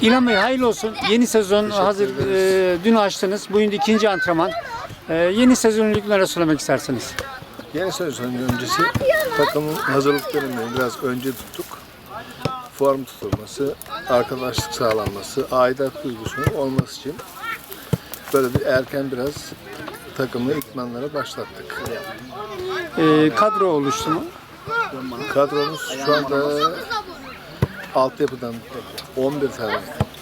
İlhan Bey hayırlı olsun. Yeni sezon hazır. e, dün açtınız. Bugün de ikinci antrenman. E, yeni sezon ilgilere söylemek istersiniz. Yeni sezon öncesi takımın hazırlık dönemini biraz önce tuttuk. Form tutulması, arkadaşlık sağlanması, aidat duygusunun olması için böyle bir erken biraz takımı itmanlara başlattık. E, kadro oluştu mu? Kadromuz şu anda altyapıdan 11 tane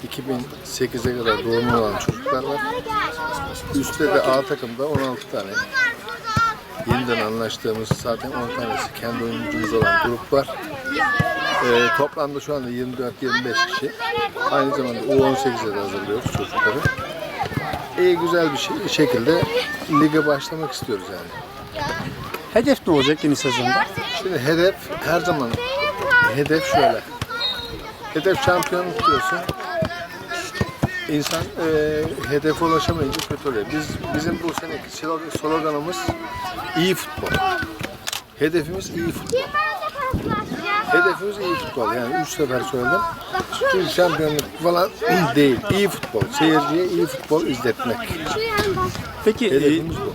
2008'e kadar doğumlu olan çocuklar var. Üstte de A takımda 16 tane. Yeniden anlaştığımız zaten 10 tanesi kendi oyuncumuz olan grup var. Ee, toplamda şu anda 24-25 kişi. Aynı zamanda U18'e de hazırlıyoruz çocukları. İyi güzel bir şey, şekilde lige başlamak istiyoruz yani. Hedef ne olacak yeni sezonda? Şimdi hedef her zaman hedef şöyle. Hedef şampiyonluk diyorsun. İnsan e, hedefe ulaşamayınca kötü oluyor. Biz bizim bu seneki slogan- sloganımız iyi futbol. Hedefimiz iyi futbol. Hedefimiz iyi futbol. Yani üç sefer söyledim. Çünkü şampiyonluk falan değil. İyi futbol. Seyirciye iyi futbol izletmek. Peki e, Hedefimiz bu.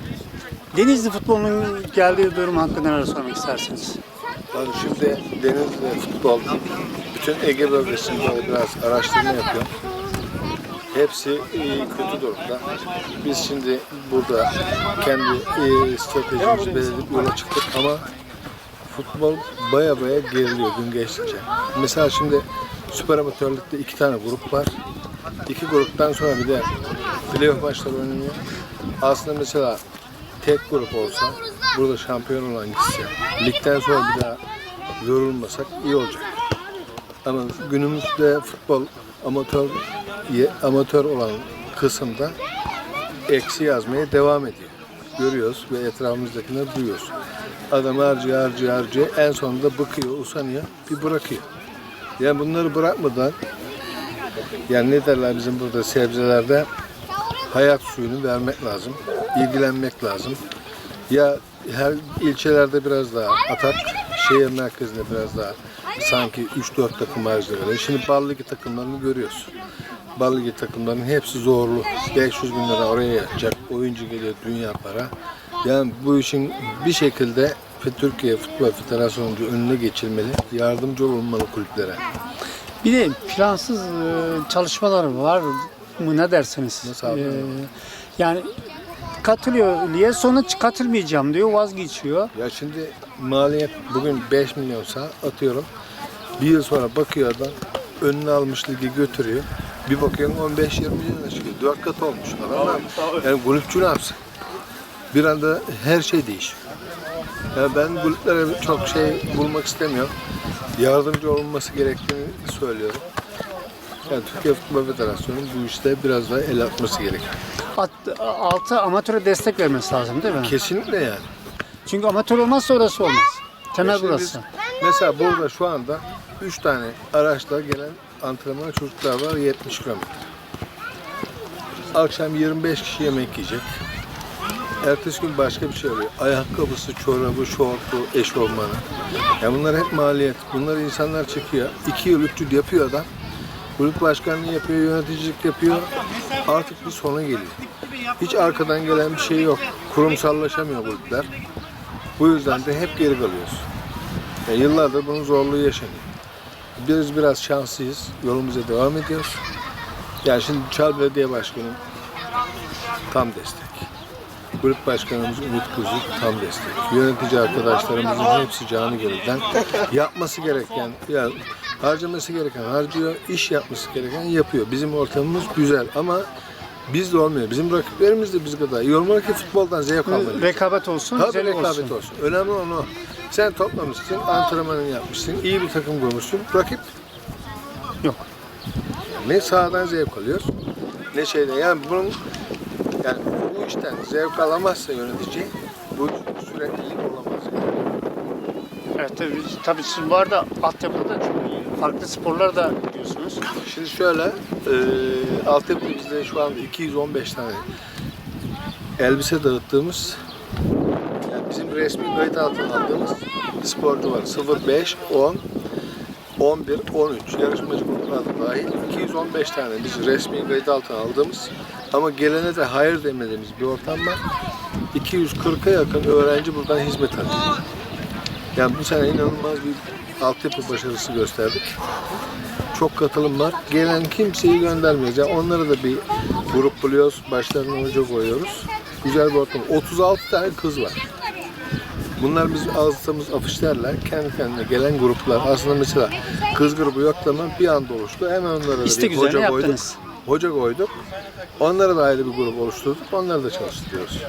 Denizli futbolunun geldiği durum hakkında neler söylemek istersiniz? Ben şimdi Denizli futbol, bütün Ege bölgesinde biraz araştırma yapıyorum. Hepsi e, kötü durumda. Biz şimdi burada kendi e, stratejimizi belirleyip yola çıktık ama futbol baya baya geriliyor gün geçtikçe. Mesela şimdi süper amatörlükte iki tane grup var. İki gruptan sonra bir de playoff maçları oynanıyor. Aslında mesela tek grup olsa burada şampiyon olan gitse ligden sonra bir daha yorulmasak iyi olacak. Ama günümüzde futbol amatör amatör olan kısımda eksi yazmaya devam ediyor. Görüyoruz ve etrafımızdakileri duyuyoruz. Adam harcıyor, harcıyor, harcıyor. En sonunda bıkıyor, usanıyor, bir bırakıyor. Yani bunları bırakmadan yani ne derler bizim burada sebzelerde hayat suyunu vermek lazım. ilgilenmek lazım. Ya her ilçelerde biraz daha atak, şehir merkezinde biraz daha sanki 3-4 takım harcıyor. Şimdi bal ligi takımlarını görüyoruz. Bal ligi takımlarının hepsi zorlu. 500 bin lira oraya yatacak. Oyuncu geliyor dünya para. Yani bu işin bir şekilde Türkiye Futbol Federasyonu'nca önüne geçilmeli. Yardımcı olunmalı kulüplere. Bir de plansız e, çalışmalar var mı ne dersiniz? Nasıl abi? E, yani katılıyor diye sonra katılmayacağım diyor vazgeçiyor. Ya şimdi maliyet bugün 5 milyonsa atıyorum. Bir yıl sonra bakıyor adam önüne almış ligi götürüyor. Bir bakıyorsun 15-20 milyona çıkıyor. 4 kat olmuş. Adam? Yani kulüpçü ne yapsın? Bir anda her şey değişiyor. Yani ben kulüplere çok şey bulmak istemiyorum. Yardımcı olunması gerektiğini söylüyorum. Yani Türkiye Futbol Federasyonu bu işte biraz daha el atması gerekiyor. At, altı amatöre destek vermesi lazım değil mi? Kesinlikle yani. Çünkü amatör olmazsa orası olmaz. Temel Şimdi burası. biz- mesela burada şu anda 3 tane araçla gelen antrenman çocuklar var 70 kilometre. Akşam 25 kişi yemek yiyecek. Ertesi gün başka bir şey oluyor. Ayakkabısı, çorabı, şortu, eşofmanı. Ya bunlar hep maliyet. Bunları insanlar çekiyor. 2 yıl, 3 yıl yapıyor adam. Kulüp başkanlığı yapıyor, yöneticilik yapıyor. Artık bir sona geliyor. Hiç arkadan gelen bir şey yok. Kurumsallaşamıyor kulüpler. Bu yüzden de hep geri kalıyoruz. Ya yıllardır bunun zorluğu yaşanıyor. Biz biraz şanslıyız. Yolumuza devam ediyoruz. Yani şimdi Çal Belediye Başkanı tam destek. Kulüp Başkanımız Ümit Kuzu tam destek. Yönetici arkadaşlarımızın hepsi canı gönülden yapması gereken, ya harcaması gereken harcıyor, iş yapması gereken yapıyor. Bizim ortamımız güzel ama biz de olmuyor. Bizim rakiplerimiz de biz kadar. iyi olmalı ki futboldan zevk almalıyız. Rekabet olsun, Tabii rekabet olsun. olsun. Önemli olan o. Sen toplamışsın, antrenmanını yapmışsın, iyi bir takım kurmuşsun. Rakip Yok. ne sahadan zevk alıyor, ne şeyden. Yani bunun yani bu işten zevk alamazsa yönetici, bu süreklilik olamaz. Yani. Evet tabii, tabii siz bu arada altyapıda da çok iyi. Farklı sporlar da biliyorsunuz. Şimdi şöyle, e, altyapı bizde şu anda 215 tane elbise dağıttığımız, yani bizim resmi kayıt altına aldığımız sporcu var. 0, 5, 10, 11, 13 yarışmacı gruplarda dahil 215 tane biz resmi kayıt altına aldığımız ama gelene de hayır demediğimiz bir ortam var. 240'a yakın öğrenci buradan hizmet alıyor. Yani bu sene inanılmaz bir altyapı başarısı gösterdik. Çok katılım var. Gelen kimseyi göndermiyoruz. Yani onlara da bir grup buluyoruz. Başlarına hoca koyuyoruz. Güzel bir ortam. 36 tane kız var. Bunlar biz ağzımız afişlerle kendi kendine gelen gruplar. Aslında mesela kız grubu yok ama bir anda oluştu. Hemen onlara İstek bir hoca koyduk. yaptınız. Hoca koyduk. Onlara da ayrı bir grup oluşturduk. Onları da çalıştırıyoruz.